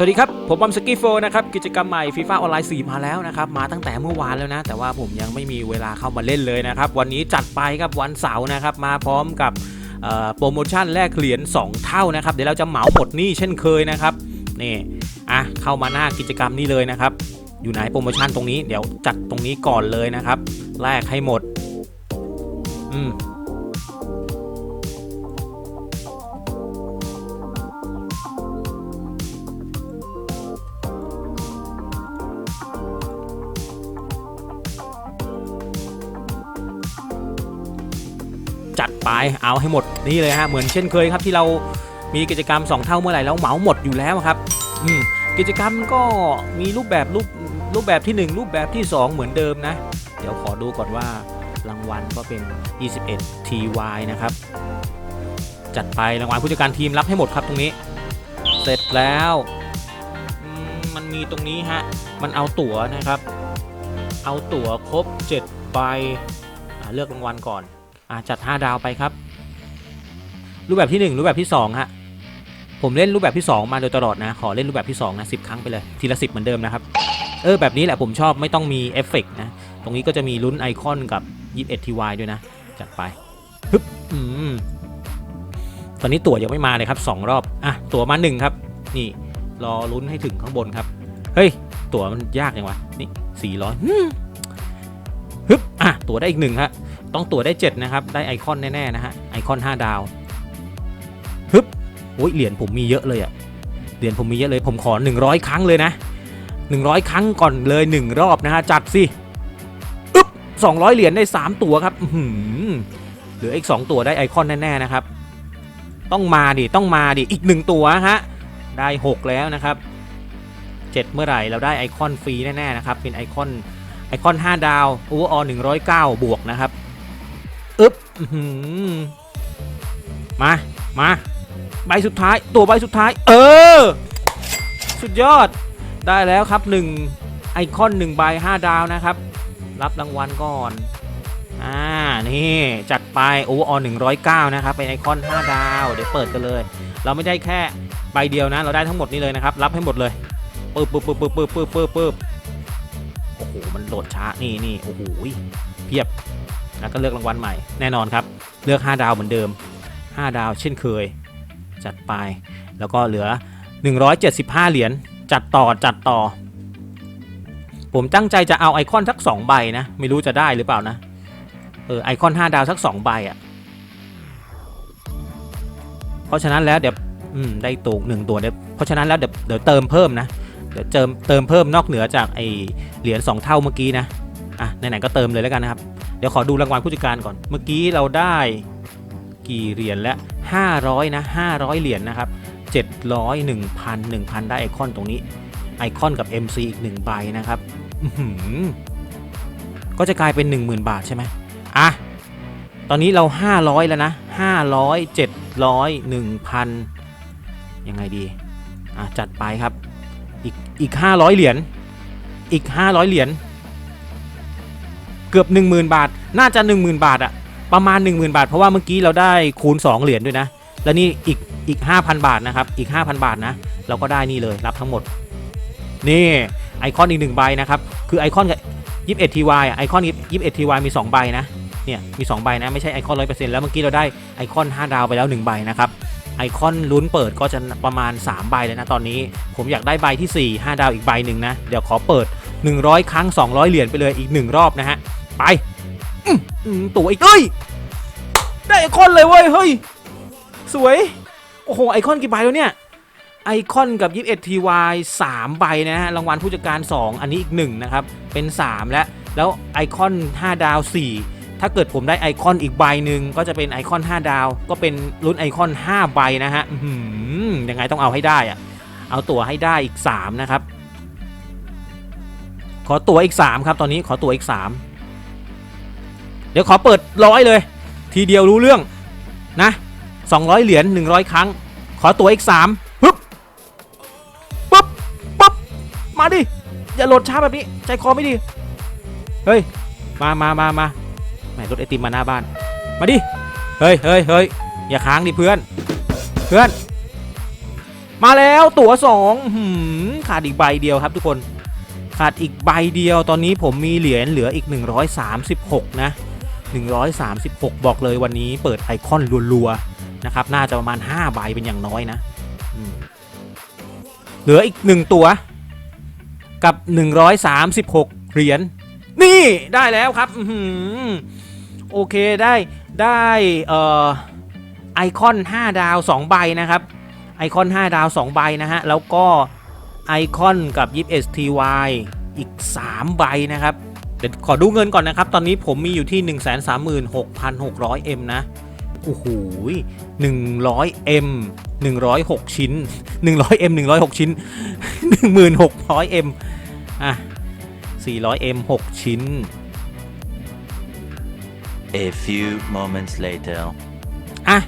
สวัสดีครับ ผมบอมสกี้โฟนะครับ กิจกรรมใหม่ฟีฟ่าออนไลน์4มาแล้วนะครับ มาตั้งแต่เมื่อวานแล้วนะ แต่ว่าผมยังไม่มีเวลาเข้ามาเล่นเลยนะครับ วันนี้จัดไปครับวันเสาร์นะครับ มาพร้อมกับโปรโมชั่นแลกเหรียญ2 เท่านะครับ เดี๋ยวเราจะเหมาหมดนี้เช่นเคยนะครับ นี่ อะ เข้ามาหน้ากิจกรรมนี้เลยนะครับ อยู่ไหนโปรโมชั่นตรงนี้ เดี๋ยวจัดตรงนี้ก่อนเลยนะครับ แลกให้หมด อืม จัดไปเอาให้หมดนี่เลยฮะเหมือนเช่นเคยครับที่เรามีกิจกรรม 2 เท่าเมื่อไหร่แล้วเหมาหมดอยู่แล้วครับอืมกิจกรรมก็มีรูปแบบรูปรูปแบบที่ 1 รูปแบบที่ 2 เหมือนเดิมนะ เดี๋ยวขอดูก่อนว่ารางวัลก็เป็น 21 TY นะครับ จัดไปรางวัลผู้จัดการทีมรับให้หมดครับตรงนี้ เสร็จแล้วมันมีตรงนี้ฮะ มันเอาตั๋วนะครับ เอาตั๋วครบ7ใบเลือกรางวัลก่อน อะจัด 5 ดาวไปครับ รูปแบบที่ 1 รูปแบบที่2ฮะผมเล่นรูปแบบที่ 2 มาโดยตลอดนะ ขอเล่นรูปแบบที่2นะ10ครั้งไปเลยทีละ 10 เหมือนเดิมนะครับ เออแบบนี้แหละผมชอบไม่ต้องมีเอฟเฟกต์นะ ตรงนี้ก็จะมีลุ้นไอคอนกับ 21 TY ด้วยนะ จัดไปฮึบอืมตอนนี้ตั๋วยังไม่มาเลยครับ 2 รอบ อะ ตั๋วมา 1 ครับ นี่ รอลุ้นให้ถึงข้างบนครับ เฮ้ย ตั๋วมันยากจังวะ นี่ 400ฮึมฮึบอะ ตั๋วได้อีกหนึ่งครับ ต้องตรวได้ 7 นะครับ ได้ไอคอนแน่ๆนะฮะไอคอน 5 ดาวฮึบโอ้ยเหรียญผมมีเยอะเลยอะเหรียญผมมีเยอะเลยผมขอ 100 ครั้งเลยนะ 100 ครั้งก่อนเลย 1 รอบนะฮะจัดสิอึ๊บ200 เหรียญได้ 3 ตัวครับหือเหลืออีก 2 ตัวได้ไอคอนแน่ๆนะครับ ต้องมาดิต้องมาดิอีก 1 ตัวฮะได้ 6 แล้วนะครับ 7 เมื่อไหร่เราได้ไอคอนฟรีแน่ๆนะครับเป็นไอคอนไอคอน 5 ดาวโอเวอร์ออ109 บวกนะครับ อึ๊บมา มา ใบสุดท้าย ตัวใบสุดท้าย เออ สุดยอด ได้แล้วครับ1ไอคอน1ใบ5 ดาวนะครับ รับรางวัลก่อน อ่า นี่ จัดไปโอเวอร์ออลหนึ่งร้อยเก้านะครับ เป็นไอคอน 5 ดาว เดี๋ยวเปิดกันเลย เราไม่ได้แค่ใบเดียวนะ เราได้ทั้งหมดนี้เลยนะครับ รับให้หมดเลยปึ๊บปึ๊บปึ๊บปึ๊บปึ๊บปึ๊บปึ๊บโอ้โห มันโหลดช้า นี่นี่โอ้โหเพียบ แล้วก็เลือกรางวัลใหม่แน่นอนครับ เลือก 5 ดาวเหมือนเดิม 5 ดาวเช่นเคย จัดไป แล้วก็เหลือ 175 เหรียญจัดต่อจัดต่อ ผมตั้งใจจะเอาไอคอนสัก 2 ใบนะ ไม่รู้จะได้หรือเปล่านะ เออไอคอน 5 ดาวสัก 2 ใบอะ่ะ เพราะฉะนั้นแล้วเดี๋ยวได้ตูกหนึ่งตัวเดี๋ยวเพราะฉะนั้นแล้วเดี๋ยวเดี๋ยวเติมเพิ่มนะเดี๋ยวเติมเติมเพิ่มนอกเหนือจากไอเหรียญ2เท่าเมื่อกี้นะอะไหนๆก็เติมเลยแล้วกันนะครับ เดี๋ยวขอดูรางวัลผู้จัดการก่อน เมื่อกี้เราได้กี่เหรียญแล้ว500 นะ 500 เหรียญนะครับ700 1,000 1,000 ได้ไอคอนตรงนี้ ไอคอนกับ MC อีก 1 ใบนะครับก็จะกลายเป็น 10,000 บาทใช่ไหมอะ ตอนนี้เรา 500 แล้วนะ 500 700 1,000 ยังไงดี อะ จัดไปครับ อีกอีก 500 เหรียญ อีก 500 เหรียญ เกือบ 10,000 บาท น่าจะ 10,000 บาทอะประมาณ 10,000 บาท เพราะว่าเมื่อกี้เราได้คูณ 2 เหรียญด้วยนะ แล้วนี่อีกอีก 5,000 บาทนะครับ อีก 5,000 บาทนะ เราก็ได้นี่เลยรับทั้งหมด นี่ไอคอนอีก1ใบนะครับ คือไอคอนกับ21 TY อะไอคอน21 TY มี 2 ใบนะ เนี่ยมี 2 ใบนะ ไม่ใช่ไอคอน100%แล้วเมื่อกี้เราได้ไอคอน 5 ดาวไปแล้ว 1 ใบนะครับไอคอนลุ้นเปิดก็จะประมาณ 3 ใบเลยนะตอนนี้ ผมอยากได้ใบที่ 4 5 ดาวอีกใบหนึ่งนะ เดี๋ยวขอเปิด 100 ครั้ง 200 เหรียญไปเลยอีก 1 รอบนะฮะ ไปอื้อหือตัวอีกเอ้ย ได้ไอคอนเลยเว้ย เฮ้ย สวย โอ้โห ไอคอนกี่ใบแล้วเนี่ย ไอคอนกับ 21 TY 3 ใบนะฮะ รางวัลผู้จัดการ 2 อันนี้อีก 1 นะครับ เป็น 3 แล้ว แล้วไอคอน 5 ดาว 4 ถ้าเกิดผมได้ไอคอนอีกใบหนึ่งก็จะเป็นไอคอน 5 ดาว ก็เป็นรุ่นไอคอน 5 ใบนะฮะอื้อหือยังไงต้องเอาให้ได้อะเอาตั๋วให้ได้อีก 3 นะครับ ขอตั๋วอีก 3 ครับ ตอนนี้ขอตั๋วอีก3เดี๋ยวขอเปิดร้อยเลย ทีเดียวรู้เรื่องนะ200 เหรียญ100 ครั้ง ขอตัวอีก3ปึ๊บปึ๊บปึ๊บมาดิ อย่าโหลดช้าแบบนี้ ใจคอไม่ดี เฮ้ย มามามามาแหมรถไอติมมาหน้าบ้าน มาดิ เฮ้ยเฮ้ยเฮ้ยอย่าค้างดิเพื่อน เพื่อน มาแล้วตั๋วสองขาดอีกใบเดียวครับทุกคน ขาดอีกใบเดียวตอนนี้ผมมีเหรียญเหลืออีก 136 นะ 136 บอกเลยวันนี้เปิดไอคอนรัวๆนะครับ น่าจะประมาณ 5 ใบเป็นอย่างน้อยนะอืมเหลืออีก 1 ตัว กับ 136 เหรียญนี่ได้แล้วครับอื้อหือโอเคได้ได้เอ่อไอคอน 5 ดาว 2 ใบนะครับ ไอคอน 5 ดาว 2 ใบนะฮะ แล้วก็ไอคอนกับ 20STY อีก 3 ใบนะครับ เดี๋ยวขอดูเงินก่อนนะครับ ตอนนี้ผมมีอยู่ที่ 136,600M นะ โอ้โห 100M 106 ชิ้น 100M 106 ชิ้น 1600M อะ 400M 6 ชิ้น A few moments later. อะ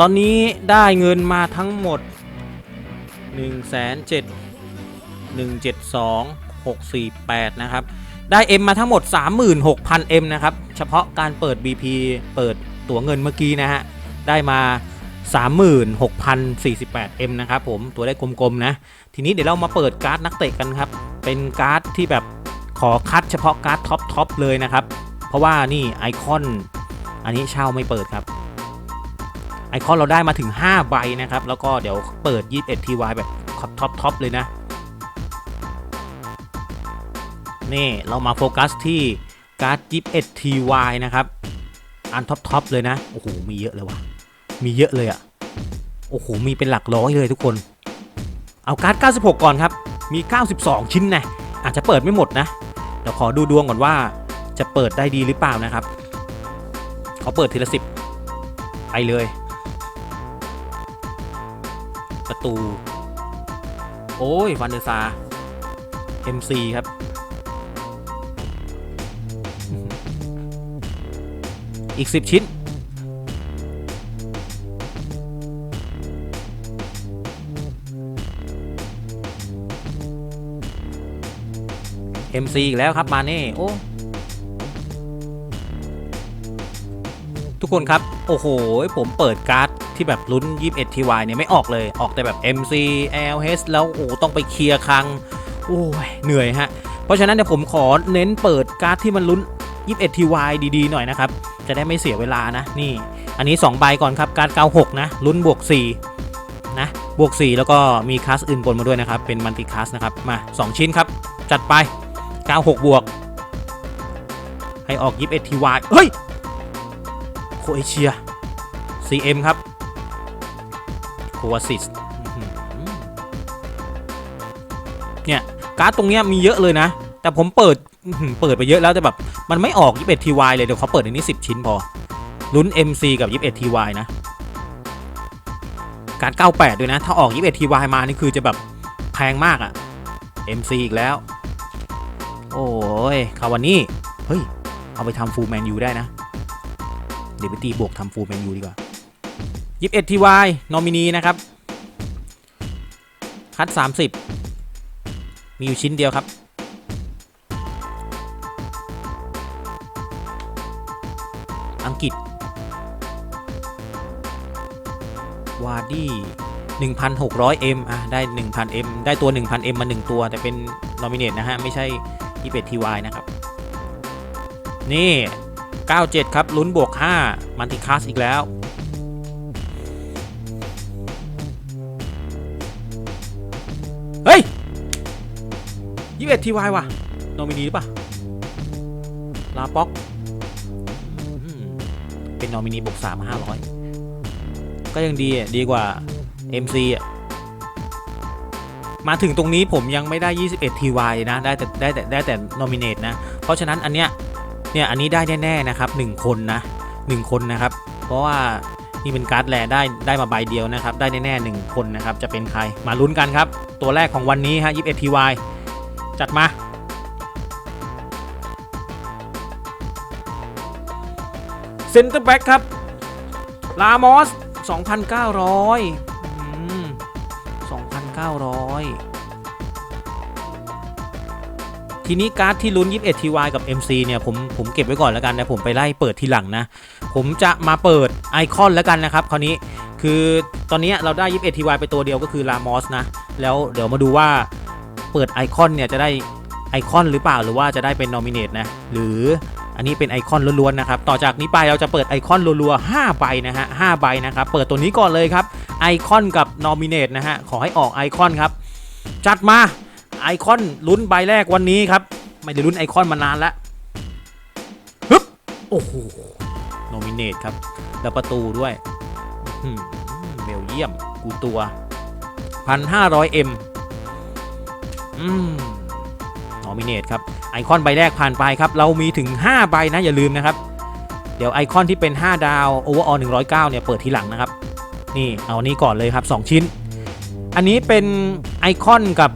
ตอนนี้ได้เงินมาทั้งหมด 1 7 1 7 2 6 4 8 นะครับ ได้ M มาทั้งหมด 36,000 M นะครับ เฉพาะการเปิด BP เปิดตั๋วเงินเมื่อกี้นะฮะ ได้มา 36,048 M นะครับผม ตัวได้กลมๆนะ ทีนี้เดี๋ยวเรามาเปิดการ์ดนักเตะกันครับ เป็นการ์ดที่แบบขอคัดเฉพาะการ์ดท็อปทอปเลยนะครับ เพราะว่านี่ไอคอน อันนี้เช่าไม่เปิดครับ ไอคอนเราได้มาถึง 5 ใบนะครับ แล้วก็เดี๋ยวเปิด 21 TY แบบท็อปท็อปเลยนะ นี่เรามาโฟกัสที่การ์ด21 TY นะครับอันท็อปท็อปเลยนะ โอ้โห มีเยอะเลยว่ะ มีเยอะเลยอะ่ะ โอ้โห มีเป็นหลักร้อยเลยทุกคน เอาการ์ด 96 ก่อนครับ มี 92 ชิ้นนะ อาจจะเปิดไม่หมดนะ เดี๋ยวขอดูดวงก่อนว่าจะเปิดได้ดีหรือเปล่านะครับขาเปิดทีละสิบไปเลย ประตู โอ้ยฟันเดอร์ซา MC ครับ อีก 10 ชิ้น MC อีกแล้วครับมาเน่โอ้ทุกคนครับ โอ้โห ผมเปิดการ์ดที่แบบลุ้น 21 TY เนี่ยไม่ออกเลย ออกแต่แบบ MC LH แล้วโอ้ต้องไปเคลียร์คลัง โอ้ย เหนื่อยฮะ เพราะฉะนั้นเดี๋ยวผมขอเน้นเปิดการ์ดที่มันลุ้น 21 TY ดีๆหน่อยนะครับ จะได้ไม่เสียเวลานะ นี่ อันนี้ 2 ใบก่อนครับ การ์ด96นะลุ้นบวก 4 นะ บวก 4 แล้วก็มีคลาสอื่นปนมาด้วยนะครับ เป็นมัลติคลาสนะครับ มา 2 ชิ้นครับ จัดไป 96 บวก ให้ออก 21 TY เฮ้ย โคเอเชีย CM ครับ โควาซิสเนี่ย การ์ดตรงเนี้ยมีเยอะเลยนะ แต่ผมเปิดเปิดไปเยอะแล้วแต่แบบ มันไม่ออก 21 TY เลย เดี๋ยวเขาเปิดอันนี้ 10 ชิ้นพอ ลุ้น MC กับ 21 TY นะ การ 98 ด้วยนะ ถ้าออก 21 TY มา นี่คือจะแบบแพงมากอะ MC อีกแล้ว โอ้ยคาวานี่ เฮ้ย เอาไปทำฟูลแมนยูได้นะ เดี๋ยวไปตีบวกทำฟูลแมนยูดีกว่า 21 TY นอมินีนะครับ คัด 30 มีอยู่ชิ้นเดียวครับ งกฤษ วาดี้ 1,600M อะ ได้ 1,000M ได้ตัว 1,000M มา 1 ตัว แต่เป็นนอมิเนตนะฮะ ไม่ใช่21 TY นะครับ นี่ 97 ครับ ลุ้นบวก 5 มันติคัสอีกแล้ว เฮ้ย21 TY ว่ะโนมินีหรือเปล่ะ ลาป็อก เป็นนอมินีบวก3 500ก็ยังดีอะดีกว่า MC อะมาถึงตรงนี้ผมยังไม่ได้ 21 TY นะ ได้แต่ได้แต่ได้แต่ nominate นะ เพราะฉะนั้นอันเนี้ย เนี่ยอันนี้ได้แน่ๆนะครับ 1 คนนะ 1 คนนะครับ เพราะว่านี่เป็นการ์ดแลได้ได้มาใบเดียวนะครับ ได้แน่ๆ1คนนะครับ จะเป็นใคร มาลุ้นกันครับ ตัวแรกของวันนี้ฮะ21 TY จัดมา ซนเตอร์แบ็กครับ ลามอส 2,900อืม2,900 ทีนี้การ์ดที่ลุ้น 21 TY กับ MC เนี่ย ผมผมเก็บไว้ก่อนแล้วกันนะ ผมไปไล่เปิดทีหลังนะ ผมจะมาเปิดไอคอนแล้วกันนะครับ คราวนี้คือตอนนี้เราได้ 21 TY ไปตัวเดียวก็คือลามอสนะ แล้วเดี๋ยวมาดูว่าเปิดไอคอนเนี่ยจะได้ไอคอนหรือเปล่าหรือว่าจะได้เป็นนอมิเนตนะ หรือ อันนี้เป็นไอคอนล้วนๆนะครับ ต่อจากนี้ไปเราจะเปิดไอคอนรัวๆ5ใบนะฮะ5ใบนะครับ เปิดตัวนี้ก่อนเลยครับ ไอคอนกับนอมิเนตนะฮะ ขอให้ออกไอคอนครับ จัดมาไอคอนลุ้นใบแรกวันนี้ครับ ไม่ได้ลุ้นไอคอนมานานแล้วฮึบโอ้โหนอมิเนตครับ แล้วประตูด้วยเบลเยียม กูตัวพันห้าร้อยเอ็มอืม นอมิเนตครับไอคอนใบแรกผ่านไปครับ เรามีถึง 5 ใบนะอย่าลืมนะครับ เดี๋ยวไอคอนที่เป็น 5 ดาว Overall 109เนี่ยเปิดทีหลังนะครับ นี่เอานี้ก่อนเลยครับ 2 ชิ้น อันนี้เป็นไอคอนกับ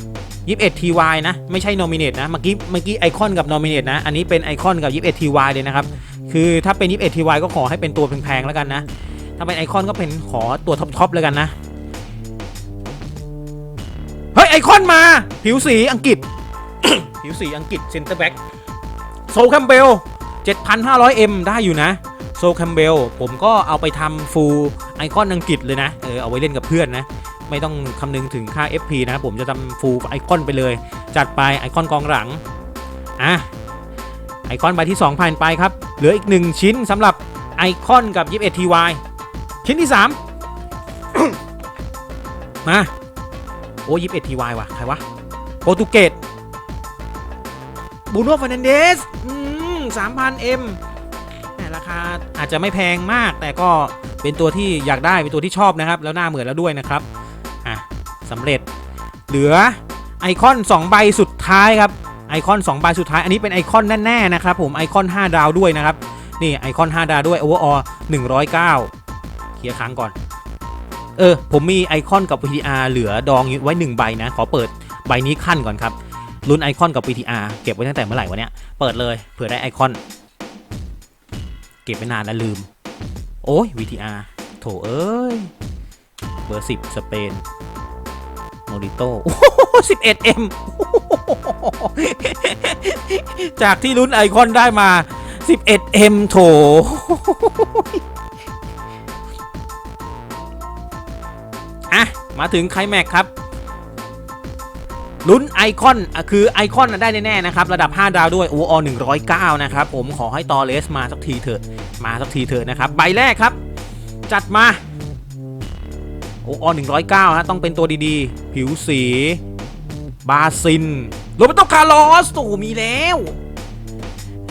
21 TY นะ ไม่ใช่นอมิเนตนะ เมื่อกี้เมื่อกี้ไอคอนกับนอมิเนตนะ อันนี้เป็นไอคอนกับ21 TY เลยนะครับ คือถ้าเป็น21 TY ก็ขอให้เป็นตัวแพงๆแล้วกันนะ ถ้าเป็นไอคอนก็เป็นขอตัวท็อปๆแล้วกันนะ เฮ้ยไอคอนมา ผิวสีอังกฤษ ผิวสีอังกฤษเซนเตอร์แบ็กโซลแคมเบล 7,500M ได้อยู่นะ โซลแคมเบล ผมก็เอาไปทำฟูลไอคอนอังกฤษเลยนะ เออ เอาไว้เล่นกับเพื่อนนะ ไม่ต้องคำนึงถึงค่า FP นะผมจะทำฟูลไอคอนไปเลย จัดไปไอคอนกองหลัง อะ ไอคอนใบที่ 2 ผ่านไปครับ เหลืออีก 1 ชิ้นสำหรับไอคอนกับ 21 TY ชิ้นที่ 3 มา โอ้ 21 TY ว่ะ ใครวะ โปรตุเกส บูโน่ฟ e น n นเดสอืม3,000 M แหมราคาอาจจะไม่แพงมาก แต่ก็เป็นตัวที่อยากได้ เป็นตัวที่ชอบนะครับ แล้วหน้าเหมือนแล้วด้วยนะครับ อะสำเร็จ เหลือไอคอน 2 ใบสุดท้ายครับไอคอน 2 ใบสุดท้าย อันนี้เป็นไอคอนแน่ๆนะครับผมไอคอน 5 ดาวด้วยนะครับ นี่ไอคอน 5 ดาวด้วย Overall 109เคลียร์ค้างก่อน เออ ผมมีไอคอนกับ VTR เหลือดองไว้ 1 ใบนะ ขอเปิดใบนี้ขั้นก่อนครับ ลุ้นไอคอนกับ VTR เก็บไว้ตั้งแต่เมื่อไหร่วะเนี่ย เปิดเลยเผื่อได้ไอคอน เก็บไปนานแล้วลืม โอ้ย VTR โถเอ้ย เบอร์10สเปนโมริโต้11 M จากที่ลุ้นไอคอนได้มา11 M โถอะมาถึงไคลแม็กซ์ครับ ลุ้นไอคอนคือไอคอนได้แน่ๆนะครับ ระดับ 5 ดาวด้วย o อ109 นะครับ ผมขอให้ตอเลสมาสักทีเถอะ มาสักทีเถอะนะครับ ใบแรกครับ จัดมาโออ109 ฮะ ต้องเป็นตัวดีๆ ผิวสี บาซินโรเบโตคาร์ลอสโอ้โหมีแล้ว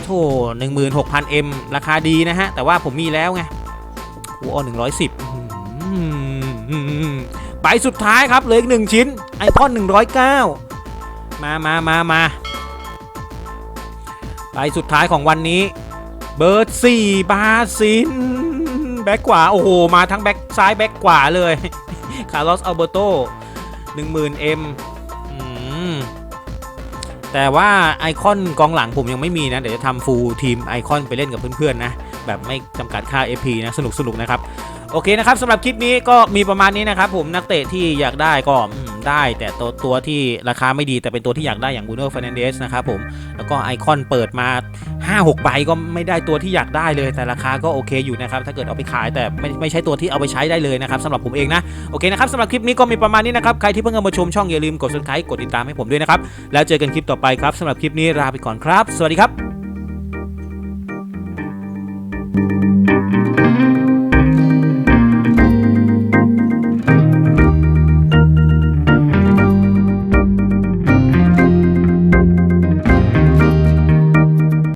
โธ่16,000 M ราคาดีนะฮะ แต่ว่าผมมีแล้วไงโออ110อืม ใบสุดท้ายครับเหลืออีกหนึ่งชิ้นไอคอน109 มามามามาใบสุดท้ายของวันนี้ เบอร์สี่บาซินแบ็กขวาโอ้โห มาทั้งแบ็กซ้ายแบ็กขวาเลย คาร์ลอสอัลเบโต10,000 M อืมแต่ว่าไอคอนกองหลังผมยังไม่มีนะ เดี๋ยวจะทำฟูลทีมไอคอนไปเล่นกับเพื่อนๆนะ แบบไม่จำกัดค่า FP นะ สนุกสนุกๆนะครับ โอเคนะครับสำหรับคลิปนี้ก็มีประมาณนี้นะครับผมนักเตะที่อยากได้ก็ได้แต่ตัวตัวที่ราคาไม่ดีแต่เป็นตัวที่อยากได้อย่างบูโน่ฟ e น n นเดสนะครับผมแล้วก็ไอคอนเปิดมา 5-6ใบก็ไม่ได้ตัวที่อยากได้เลยแต่ราคาก็โอเคอยู่นะครับถ้าเกิดเอาไปขายแต่ไม่ไม่ใช่ตัวที่เอาไปใช้ได้เลยนะครับสำหรับผมเองนะโอเคนะครับสำหรับคลิปนี้ก็มีประมาณนี้นะครับใครที่เพิ่งเข้ามาชมช่องอย่าลืมกด subscribe กดติดตามให้ผมด้วยนะครับแล้วเจอกันคลิปต่อไปครับสำหรับคลิปนี้ลาไปก่อนครับ สวัสดีครับ